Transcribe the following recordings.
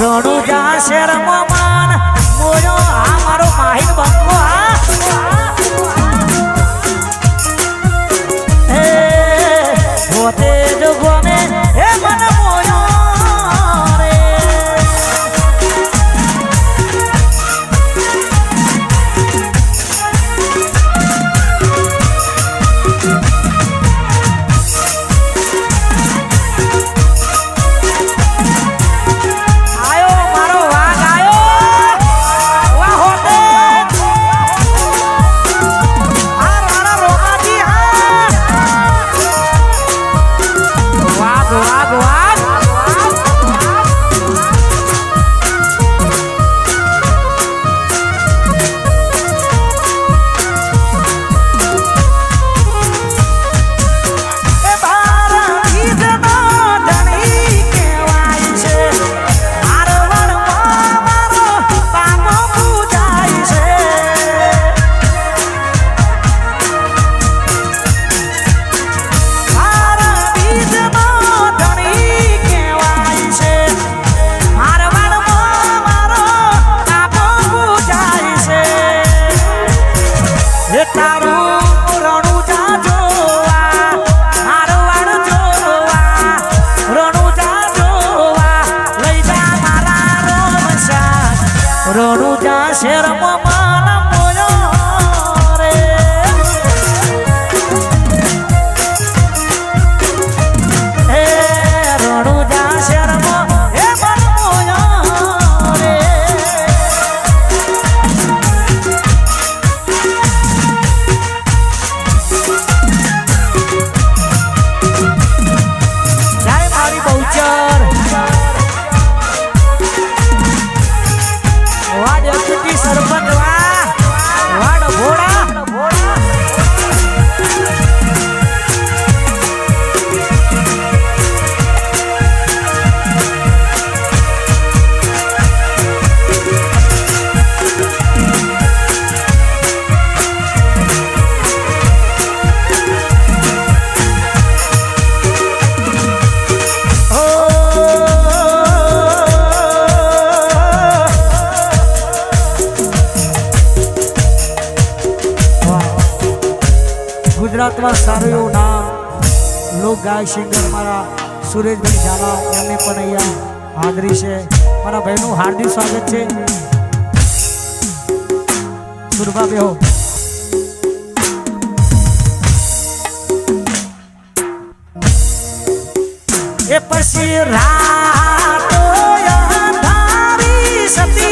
રણુજા શેરમાં હે ગુજરાતમાં સારું એવું લોક ગાય સિંગર મારા સુરેશભાઈ ઝાલા, એમને પણ અહીંયા હાજરી છે. મારા ભાઈનું હાર્દિક સ્વાગત છે. સુરભા બેહો. એ પછી રાત સતી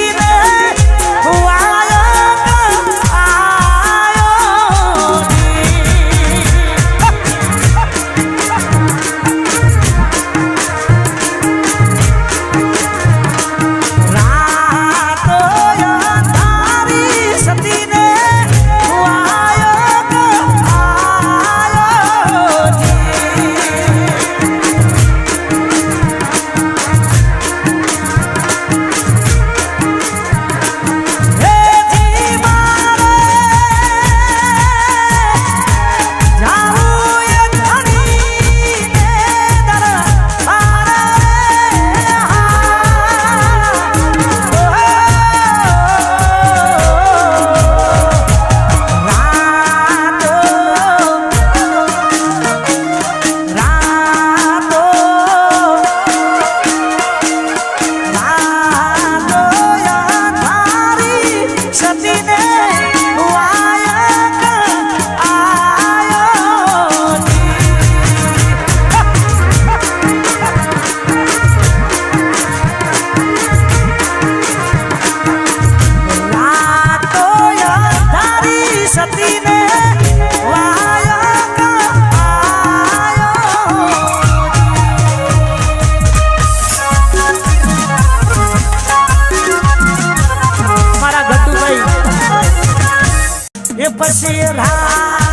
પછી રા